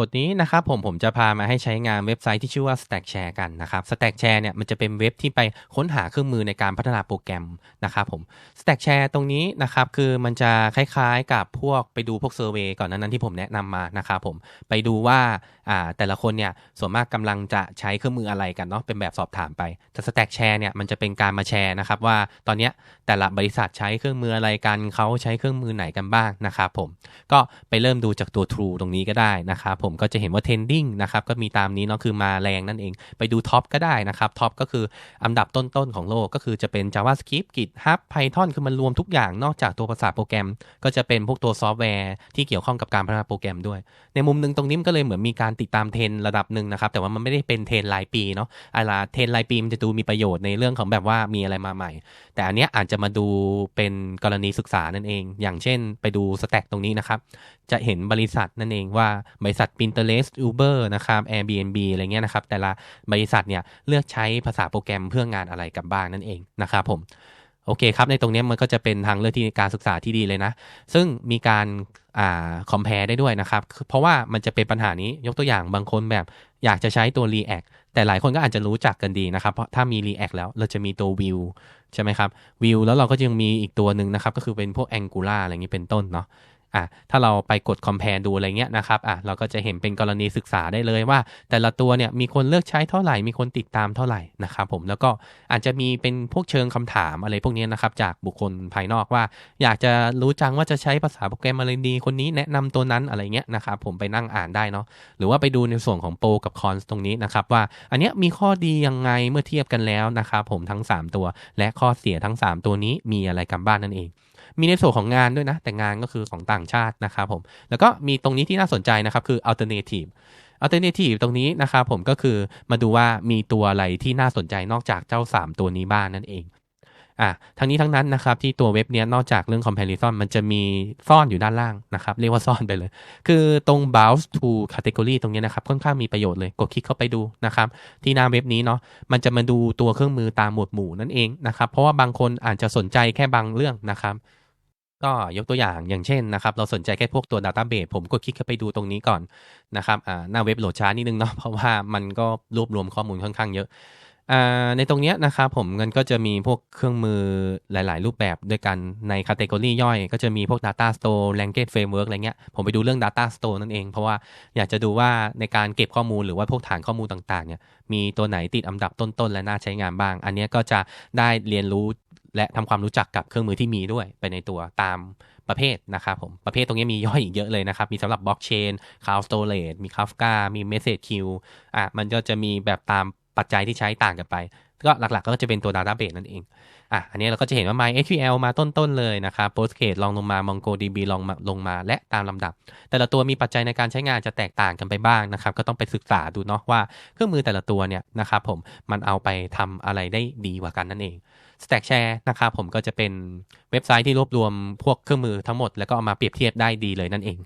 บทนี้นะครับผมผมจะพามาให้ใช้งานเว็บไซต์ที่ชื่อว่า Stackshare กันนะครับ Stackshare เนี่ยมันจะเป็นเว็บที่ไปค้นหาเครื่องมือในการพัฒนาโปรแกรมนะครับผม Stackshare ตรงนี้นะครับคือมันจะคล้ายๆกับพวกไปดูพวกเซอร์เวยก่อนนั้นที่ผมแนะนำมานะครับผมไปดูว่าอ่าแต่ละคนเนี่ยส่วนมากกำลังจะใช้เครื่องมืออะไรกันเนาะเป็นแบบสอบถามไปแต่ Stackshare เนี่ยมันจะเป็นการมาแชร์นะครับว่าตอนนี้แต่ละบริษัทใช้เครื่องมืออะไรกันเขาใช้เครื่องมือไหนกันบ้างนะครับผมก็ไปเริ่มดูจากตัว True ตรงนี้ก็ได้นะครับผมก็จะเห็นว่า Trending นะครับก็มีตามนี้เนาะคือมาแรงนั่นเอง ไปดูท็อปก็ได้นะครับท็อปก็คืออันดับต้นๆของโลกก็คือจะเป็น JavaScript GitHub Python คือมันรวมทุกอย่างนอกจากตัวภาษาโปรแกรม ก็จะเป็นพวกตัวซอฟต์แวร์ที่เกี่ยวข้องกับการพัฒนาโปรแกรมด้วย ในมุมหนึ่งตรงนี้มันก็เลยเหมือนมีการติดตามเทรนระดับหนึ่งนะครับแต่ว่ามันไม่ได้เป็นเทรนรายปีเนาะอะไรเทรนรายปีมันจะดูมีประโยชน์ในเรื่องของแบบว่ามีอะไรมาใหม่ แต่อันเนี้ยอาจจะมาดูเป็นกรณีศึกษานั่นเอง อย่างเช่น ไปดูสแต็กตรงนี้นะครับจะเห็นบริษัทนั่นเองว่าบริษัท Pinterest Uber นะครับ Airbnb อะไรเงี้ยนะครับ แต่ละบริษัทเนี่ยเลือกใช้ภาษาโปรแกรมเพื่องานอะไรกับบ้างนั่นเองนะครับผมโอเคครับ ในตรงนี้มันก็จะเป็นทางเลือกที่การศึกษาที่ดีเลยนะ ซึ่งมีการอ่าคอมเพลได้ด้วยนะครับ เพราะว่ามันจะเป็นปัญหานี้ยกตัวอย่างบางคนแบบอยากจะใช้ตัว React แต่หลายคนก็อาจจะรู้จักกันดีนะครับ เพราะถ้ามี React แล้วเราจะมีตัว Vue ใช่ไหมครับ Vue แล้วเราก็ยังมีอีกตัวหนึ่งนะครับ ก็คือเป็นพวก Angular อะไรอย่างนี้เป็นต้นเนาะ อะถ้าเราไปกด compare ดูอะไรเงี้ยนะครับอะเราก็จะเห็นเป็นกรณีศึกษาได้เลยว่า แต่ละตัวเนี่ยมีคนเลือกใช้เท่าไหร่ มีคนติดตามเท่าไหร่นะครับผมแล้วก็อาจจะมีเป็นพวกเชิงคำถามอะไรพวกนี้นะครับจากบุคคลภายนอกว่า อยากจะรู้จังว่าจะใช้ภาษาโปรแกรมอะไรดี คนนี้แนะนำตัวนั้นอะไรเงี้ยนะครับผมไปนั่งอ่านได้เนาะหรือว่าไปดูในส่วนของโปรกับคอนตรงนี้นะครับว่าอันเนี้ยมีข้อดียังไงเมื่อเทียบกันแล้วนะครับผมทั้ง 3 ตัว และข้อเสียทั้ง 3 ตัวนี้มีอะไรกันบ้างนั่นเอง มีในส่วนของงานด้วยนะ แต่งานก็คือของต่างชาตินะครับผม แล้วก็มีตรงนี้ที่น่าสนใจนะครับ คือ alternative alternative ตรงนี้นะครับผมก็คือมาดูว่ามีตัวอะไรที่น่าสนใจนอกจากเจ้า 3 ตัวนี้บ้างนั่นเอง อะทั้งนี้ทั้งนั้นนะครับที่ตัวเว็บเนี้ยนอกจากเรื่อง comparison มันจะมีซ่อนอยู่ด้านล่างนะครับ เรียกว่าซ่อนไปเลย คือตรง browse to category ตรงนี้นะครับค่อนข้างมีประโยชน์เลย กดคลิกเข้าไปดูนะครับ ที่หน้าเว็บนี้เนาะมันจะมาดูตัวเครื่องมือตามหมวดหมู่นั่นเองนะครับ เพราะว่าบางคนอาจจะสนใจแค่บางเรื่องนะครับก็ยกตัวอย่างอย่างเช่นนะครับ เราสนใจแค่พวกตัว Database ผมก็คลิกเข้าไปดูตรงนี้ก่อนนะครับอ่าหน้าเว็บโหลดช้านิดนึงเนาะเพราะว่ามันก็รวบรวมข้อมูลค่อนข้างเยอะ ในตรงเนี้ยนะครับผมมันก็จะมีพวกเครื่องมือหลาย ๆ รูปแบบด้วยกันในคาเ e ก o r y ย่อย ก็จะมีพวก Data Store Language Framework อะไรเงี้ยผมไปดูเรื่อง Data Store นั่นเอง เพราะว่าอยากจะดูว่าในการเก็บข้อมูลหรือว่าพวกฐานข้อมูลต่าง ๆ เนี่ยมีตัวไหนติดอันดับต้น ๆ และน่าใช้งานบ้าง อันเนี้ยก็จะได้เรียนรู้และทำความรู้จักกับเครื่องมือที่มีด้วยไปในตัวตามประเภทนะครับผม ประเภทตรงนี้มีย่อยอีกเยอะเลยนะครับ มีสำหรับบล็อกเชน Cloud Storage มี Kafka มี Message Queue อะมันก็จะมีแบบตาม ปัจจัยที่ใช้ต่างกันไป ก็หลักๆ ก็จะเป็นตัว Database นั่นเอง อะ อันนี้เราก็จะเห็นว่า MySQL มาต้น ๆ เลยนะครับ Postgres ลองลงมา MongoDB ลองลงมา และตามลำดับ แต่ละตัวมีปัจจัยในการใช้งานจะแตกต่างกันไปบ้างนะครับ ก็ต้องไปศึกษาดูเนาะว่าเครื่องมือแต่ละตัวเนี่ยนะครับผม มันเอาไปทำอะไรได้ดีกว่ากันนั่นเอง Stackshare นะครับผมก็จะเป็นเว็บไซต์ที่รวบรวมพวกเครื่องมือทั้งหมด แล้วก็เอามาเปรียบเทียบได้ดีเลยนั่นเอง